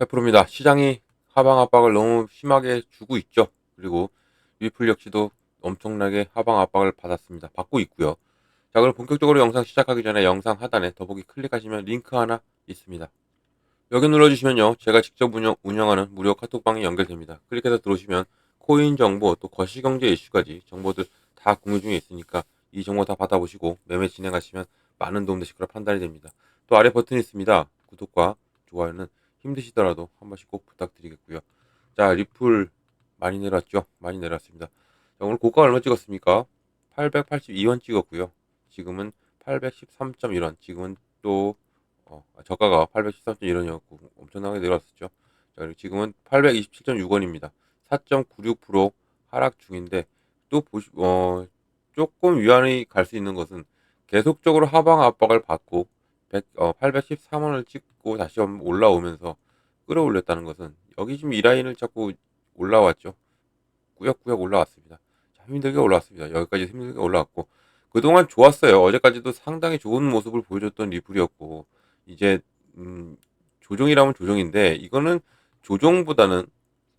100%입니다. 시장이 하방 압박을 너무 심하게 주고 있죠. 그리고 리플 역시도 엄청나게 하방 압박을 받았습니다. 받고 있고요. 자, 그럼 본격적으로 영상 시작하기 전에 영상 하단에 더보기 클릭하시면 링크 하나 있습니다. 여기 눌러주시면요. 제가 직접 운영, 운영하는 무료 카톡방이 연결됩니다. 클릭해서 들어오시면 코인 정보 또 거시경제 이슈까지 정보들 다 공유 중에 있으니까 이 정보 다 받아보시고 매매 진행하시면 많은 도움 되실 거라 판단이 됩니다. 또 아래 버튼이 있습니다. 구독과 좋아요는 힘드시더라도 한 번씩 꼭 부탁드리겠고요. 자, 리플 많이 내려왔죠? 많이 내려왔습니다. 자, 오늘 고가 얼마 찍었습니까? 882원 찍었고요. 지금은 813.1원. 지금은 또 어, 저가가 813.1원이었고 엄청나게 내려왔었죠. 자, 그리고 지금은 827.6원입니다. 4.96% 하락 중인데 또 보시 어 조금 위안이 갈 수 있는 것은 계속적으로 하방 압박을 받고 100, 어, 813원을 찍고 다시 올라오면서 끌어올렸다는 것은 여기 지금 이 라인을 자꾸 올라왔죠. 꾸역꾸역 올라왔습니다. 자, 힘들게 올라왔습니다. 여기까지 힘들게 올라왔고 그동안 좋았어요. 어제까지도 상당히 좋은 모습을 보여줬던 리플이었고 이제 음, 조정이라면 조정인데 이거는 조정보다는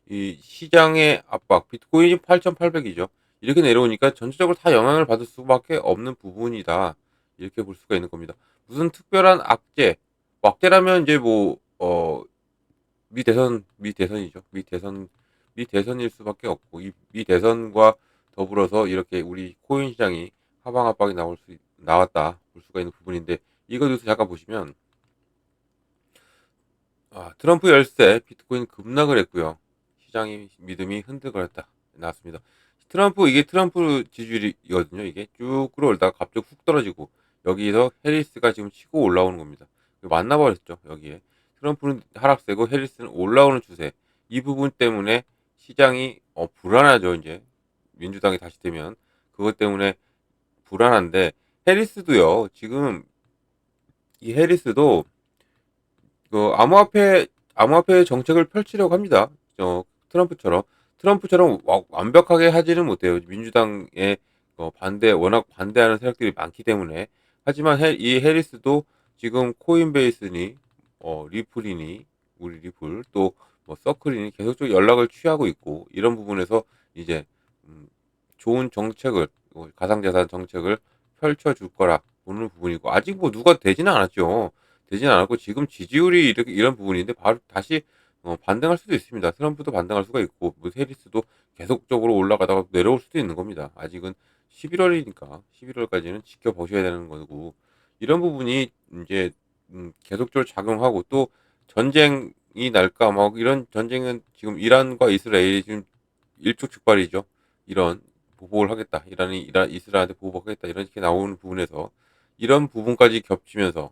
이 시장의 압박 비트코인이 8,800이죠. 이렇게 내려오니까 전체적으로 다 영향을 받을 수밖에 없는 부분이다. 이렇게 볼 수가 있는 겁니다. 무슨 특별한 악재, 악재라면 이제 뭐, 어, 미 대선, 미 대선이죠. 미 대선, 미 대선일 수밖에 없고, 이 미 대선과 더불어서 이렇게 우리 코인 시장이 하방 압박이 나올 수, 나왔다. 볼 수가 있는 부분인데, 이거 뉴스 잠깐 보시면, 아, 트럼프 열세, 비트코인 급락을 했고요. 시장이 믿음이 흔들거렸다. 나왔습니다. 트럼프, 이게 트럼프 지지율이거든요. 이게 쭉 끌어올다가 갑자기 훅 떨어지고, 여기서 해리스가 지금 치고 올라오는 겁니다. 만나버렸죠. 여기에. 트럼프는 하락세고 해리스는 올라오는 추세. 이 부분 때문에 시장이 어, 불안하죠. 이제 민주당이 다시 되면 그것 때문에 불안한데 해리스도요. 지금 이 해리스도 그 암호화폐 암호화폐 정책을 펼치려고 합니다. 어, 트럼프처럼 트럼프처럼 와- 완벽하게 하지는 못해요. 민주당의 어, 반대 워낙 반대하는 세력들이 많기 때문에 하지만 해- 이 해리스도 지금 코인베이스니 어, 리플이니 우리 리플 또 뭐 서클이니 계속적으로 연락을 취하고 있고 이런 부분에서 이제 음, 좋은 정책을 어, 가상자산 정책을 펼쳐줄 거라 보는 부분이고 아직 뭐 누가 되지는 않았죠. 되지는 않았고 지금 지지율이 이렇게 이런 부분인데 바로 다시 어, 반등할 수도 있습니다. 트럼프도 반등할 수가 있고 뭐 해리스도 계속적으로 올라가다가 내려올 수도 있는 겁니다. 아직은 11월이니까 11월까지는 지켜보셔야 되는 거고 이런 부분이 이제 음, 계속적으로 작용하고 또 전쟁이 날까 막 이런 전쟁은 지금 이란과 이스라엘이 지금 일촉즉발이죠. 이런 보복을 하겠다. 이란이 이란 이스라엘한테 보복하겠다. 이렇게 나오는 부분에서 이런 부분까지 겹치면서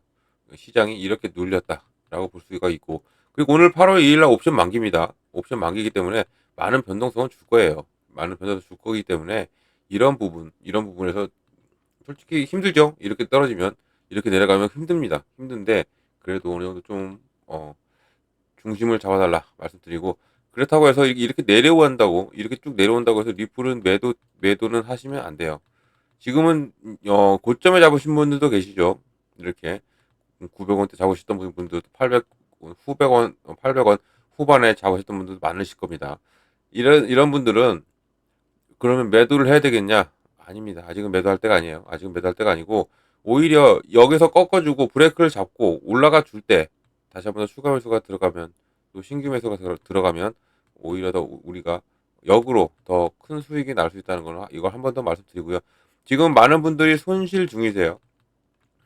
시장이 이렇게 눌렸다라고 볼 수가 있고 그리고 오늘 8월 2일 날 옵션 만기입니다. 옵션 만기이기 때문에 많은 변동성은 줄 거예요. 많은 변동성 줄 거기 때문에 이런 부분, 이런 부분에서 솔직히 힘들죠. 이렇게 떨어지면 이렇게 내려가면 힘듭니다. 힘든데 그래도 어느 정도 좀 어, 중심을 잡아달라 말씀드리고 그렇다고 해서 이렇게 내려온다고 이렇게 쭉 내려온다고 해서 리플은 매도 매도는 하시면 안 돼요. 지금은 어, 고점에 잡으신 분들도 계시죠. 이렇게 900원대 잡으셨던 분들도 800 후백원 800원 후반에 잡으셨던 분들도 많으실 겁니다. 이런 이런 분들은 그러면 매도를 해야 되겠냐? 아닙니다. 아직은 매도할 때가 아니에요. 아직은 매도할 때가 아니고 오히려 여기서 꺾어주고 브레이크를 잡고 올라가 줄 때 다시 한번 더 추가 매수가 들어가면 또 신규 매수가 들어- 들어가면 오히려 더 우리가 역으로 더 큰 수익이 날 수 있다는 걸 이걸 한 번 더 말씀드리고요. 지금 많은 분들이 손실 중이세요.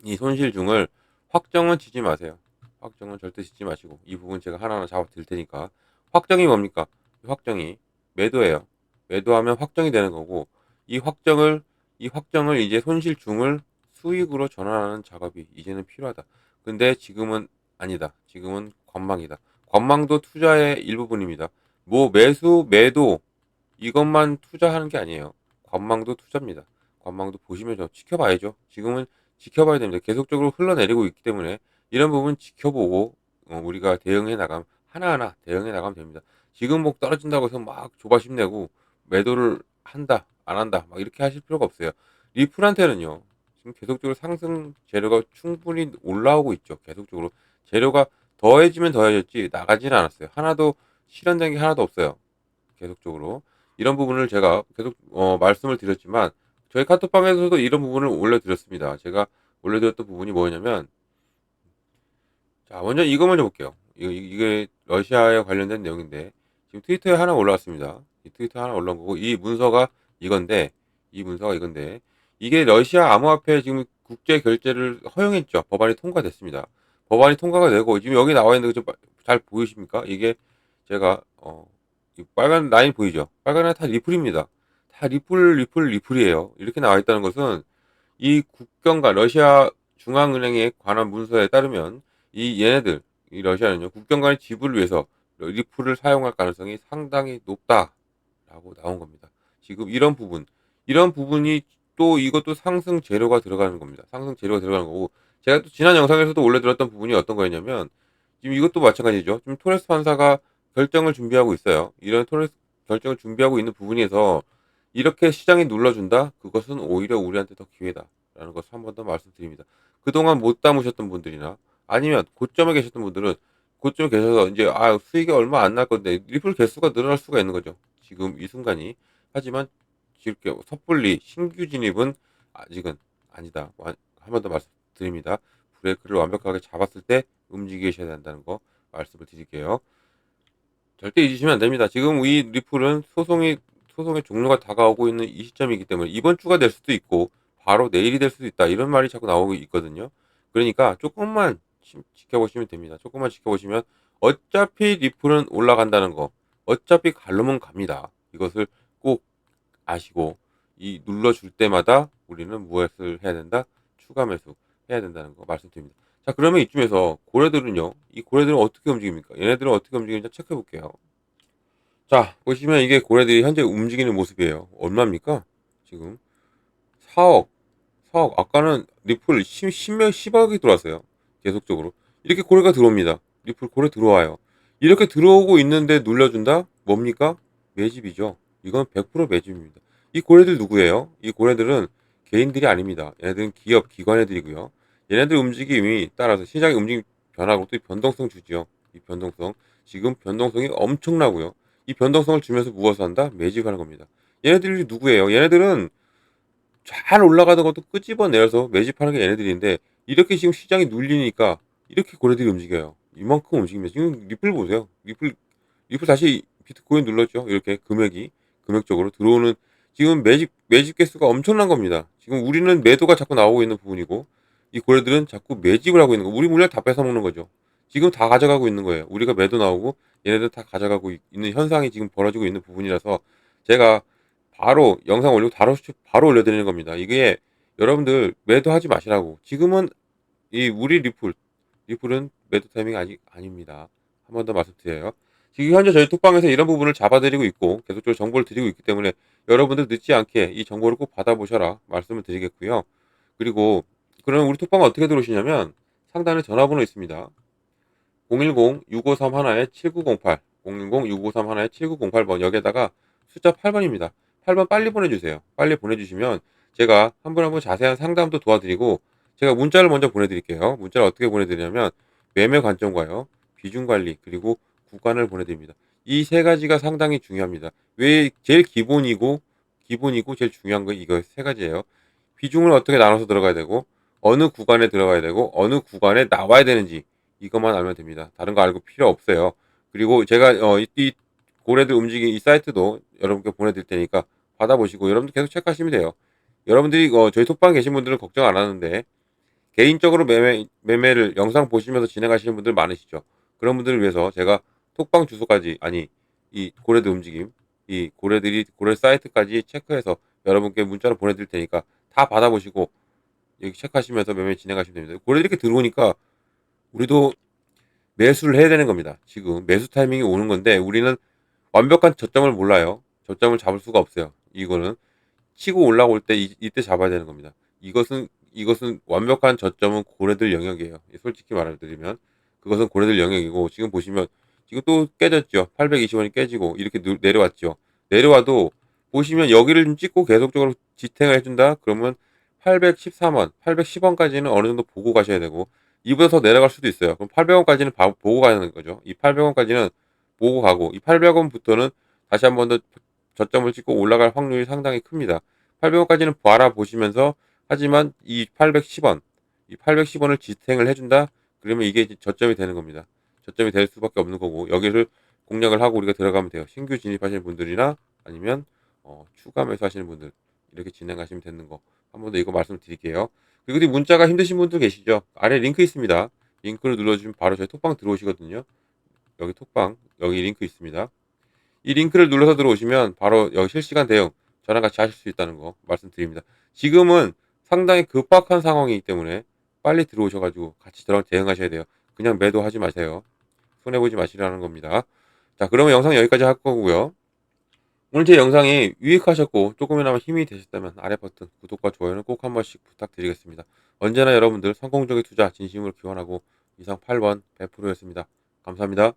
이 손실 중을 확정은 지지 마세요. 확정은 절대 짓지 마시고 이 부분 제가 하나하나 잡아 드릴 테니까 확정이 뭡니까? 이 확정이 매도예요. 매도하면 확정이 되는 거고 이 확정을 이 확정을 이제 손실 중을 수익으로 전환하는 작업이 이제는 필요하다. 근데 지금은 아니다. 지금은 관망이다. 관망도 투자의 일부분입니다. 뭐 매수, 매도 이것만 투자하는 게 아니에요. 관망도 투자입니다. 관망도 보시면 좀 지켜봐야죠. 지금은 지켜봐야 됩니다. 계속적으로 흘러내리고 있기 때문에 이런 부분 지켜보고 어, 우리가 대응해 나가면 하나하나 대응해 나가면 됩니다. 지금 뭐 떨어진다고 해서 막 조바심 내고 매도를 한다 안 한다 막 이렇게 하실 필요가 없어요. 리플한테는요 지금 계속적으로 상승 재료가 충분히 올라오고 있죠. 계속적으로 재료가 더해지면 더해졌지 나가지는 않았어요. 하나도 실현된 게 하나도 없어요. 계속적으로 이런 부분을 제가 계속 어, 말씀을 드렸지만 저희 카톡방에서도 이런 부분을 올려드렸습니다. 제가 올려드렸던 부분이 뭐냐면 자 먼저 이거 먼저 볼게요. 이거, 이게 러시아에 관련된 내용인데 지금 트위터에 하나 올라왔습니다. 이 트위터 하나 올라온 거고 이 문서가 이건데 이 문서가 이건데 이게 러시아 암호화폐 지금 국제 결제를 허용했죠. 법안이 통과됐습니다. 법안이 통과가 되고 지금 여기 나와 있는 거 잘 보이십니까? 이게 제가 어, 이 빨간 라인 보이죠? 빨간 라인 다 리플입니다. 다 리플, 리플, 리플이에요. 이렇게 나와 있다는 것은 이 국경과 러시아 중앙은행에 관한 문서에 따르면 이 얘네들, 이 러시아는요, 국경 간의 지불을 위해서 리플을 사용할 가능성이 상당히 높다라고 나온 겁니다. 지금 이런 부분, 이런 부분이 또 이것도 상승 재료가 들어가는 겁니다. 상승 재료가 들어가는 거고, 제가 또 지난 영상에서도 올려드렸던 부분이 어떤 거였냐면, 지금 이것도 마찬가지죠. 지금 토레스 판사가 결정을 준비하고 있어요. 이런 토레스 결정을 준비하고 있는 부분에서 이렇게 시장이 눌러준다? 그것은 오히려 우리한테 더 기회다 라는 것을 한 번 더 말씀드립니다. 그동안 못 담으셨던 분들이나 아니면 고점에 계셨던 분들은 고점에 계셔서 이제 아 수익이 얼마 안 날 건데 리플 개수가 늘어날 수가 있는 거죠. 지금 이 순간이 하지만 이렇게 섣불리 신규 진입은 아직은 아니다. 한 번 더 말씀드립니다. 브레이크를 완벽하게 잡았을 때 움직이셔야 된다는 거 말씀을 드릴게요. 절대 잊으시면 안 됩니다. 지금 이 리플은 소송이 소송의 종료가 다가오고 있는 이 시점이기 때문에 이번 주가 될 수도 있고 바로 내일이 될 수도 있다 이런 말이 자꾸 나오고 있거든요. 그러니까 조금만 지- 지켜보시면 됩니다. 조금만 지켜보시면 어차피 리플은 올라간다는 거, 어차피 갈르면 갑니다. 이것을 꼭 아시고 이 눌러줄 때마다 우리는 무엇을 해야 된다? 추가 매수 해야 된다는 거 말씀드립니다. 자 그러면 이쯤에서 고래들은요, 이 고래들은 어떻게 움직입니까? 얘네들은 어떻게 움직이는지 체크해 볼게요. 자 보시면 이게 고래들이 현재 움직이는 모습이에요. 얼마입니까? 지금 4억, 4억. 아까는 리플 10, 10몇 10억이 들어왔어요. 계속적으로. 이렇게 고래가 들어옵니다. 리플 고래 들어와요. 이렇게 들어오고 있는데 눌러준다? 뭡니까? 매집이죠. 이건 100% 매집입니다. 이 고래들 누구예요? 이 고래들은 개인들이 아닙니다. 얘네들은 기업, 기관 애들이고요. 얘네들 움직임이 따라서 시장의 움직임 변하고 또이 변동성 주지요. 이 변동성. 지금 변동성이 엄청나고요. 이 변동성을 주면서 무엇을 한다? 매집하는 겁니다. 얘네들이 누구예요? 얘네들은 잘 올라가던 것도 끄집어내서 매집하는 게 얘네들인데 이렇게 지금 시장이 눌리니까 이렇게 고래들이 움직여요. 이만큼 움직입니다. 지금 리플 보세요. 리플 리플 다시 비트코인 눌렀죠. 이렇게 금액이 금액적으로 들어오는 지금 매집 매집 개수가 엄청난 겁니다. 지금 우리는 매도가 자꾸 나오고 있는 부분이고 이 고래들은 자꾸 매집을 하고 있는 거. 우리 물량 다 뺏어 먹는 거죠. 지금 다 가져가고 있는 거예요. 우리가 매도 나오고 얘네들 다 가져가고 있- 있는 현상이 지금 벌어지고 있는 부분이라서 제가 바로 영상 올리고 바로 바로 올려드리는 겁니다. 이게 여러분들 매도 하지 마시라고. 지금은 이 우리 리플 리플은 매도 타이밍이 아직 아닙니다. 한 번 더 말씀드려요. 지금 현재 저희 톡방에서 이런 부분을 잡아드리고 있고 계속적으로 정보를 드리고 있기 때문에 여러분들 늦지 않게 이 정보를 꼭 받아보셔라 말씀을 드리겠고요. 그리고 그럼 우리 톡방은 어떻게 들어오시냐면 상단에 전화번호 있습니다. 010-6531-7908 010-6531-7908번 여기에다가 숫자 8번입니다. 8번 빨리 보내주세요. 빨리 보내주시면 제가 한 분 한 분 자세한 상담도 도와드리고 제가 문자를 먼저 보내드릴게요. 문자를 어떻게 보내드리냐면 매매 관점과요, 비중 관리 그리고 구간을 보내드립니다. 이 세 가지가 상당히 중요합니다. 왜 제일 기본이고 기본이고 제일 중요한 거 이거 세 가지예요. 비중을 어떻게 나눠서 들어가야 되고 어느 구간에 들어가야 되고 어느 구간에 나와야 되는지 이것만 알면 됩니다. 다른 거 알고 필요 없어요. 그리고 제가 어, 이, 이 고래들 움직이는 이 사이트도 여러분께 보내드릴 테니까 받아보시고 여러분들 계속 체크하시면 돼요. 여러분들이 어, 저희 톡방 계신 분들은 걱정 안 하는데 개인적으로 매매 매매를 영상 보시면서 진행하시는 분들 많으시죠. 그런 분들을 위해서 제가 톡방 주소까지 아니 이 고래들 움직임 이 고래들이 고래 사이트까지 체크해서 여러분께 문자로 보내드릴 테니까 다 받아보시고 여기 체크하시면서 매매 진행하시면 됩니다. 고래들이 이렇게 들어오니까 우리도 매수를 해야 되는 겁니다. 지금 매수 타이밍이 오는 건데 우리는 완벽한 저점을 몰라요. 저점을 잡을 수가 없어요. 이거는 치고 올라올 때 이, 이때 잡아야 되는 겁니다. 이것은 이것은 완벽한 저점은 고래들 영역이에요. 솔직히 말해드리면 그것은 고래들 영역이고 지금 보시면 지금 또 깨졌죠. 820원이 깨지고 이렇게 누- 내려왔죠. 내려와도 보시면 여기를 좀 찍고 계속적으로 지탱을 해준다. 그러면 813원, 810원까지는 어느 정도 보고 가셔야 되고 이보다 더 내려갈 수도 있어요. 그럼 800원까지는 보고 가는 거죠. 이 800원까지는 보고 가고 이 800원부터는 다시 한 번 더 저점을 찍고 올라갈 확률이 상당히 큽니다. 800원까지는 바라보시면서 하지만 이 810원, 이 810원을 지탱을 해준다? 그러면 이게 저점이 되는 겁니다. 저점이 될 수밖에 없는 거고 여기를 공략을 하고 우리가 들어가면 돼요. 신규 진입하시는 분들이나 아니면 어, 추가 매수하시는 분들 이렇게 진행하시면 되는 거 한 번 더 이거 말씀드릴게요. 그리고 이 문자가 힘드신 분들 계시죠? 아래 링크 있습니다. 링크를 눌러주시면 바로 저희 톡방 들어오시거든요. 여기 톡방 여기 링크 있습니다. 이 링크를 눌러서 들어오시면 바로 여기 실시간 대응 저랑 같이 하실 수 있다는 거 말씀드립니다. 지금은 상당히 급박한 상황이기 때문에 빨리 들어오셔가지고 같이 저랑 대응하셔야 돼요. 그냥 매도하지 마세요. 손해보지 마시라는 겁니다. 자, 그러면 영상 여기까지 할 거고요. 오늘 제 영상이 유익하셨고 조금이나마 힘이 되셨다면 아래 버튼 구독과 좋아요는 꼭 한 번씩 부탁드리겠습니다. 언제나 여러분들 성공적인 투자 진심으로 기원하고 이상 8번 100%였습니다. 감사합니다.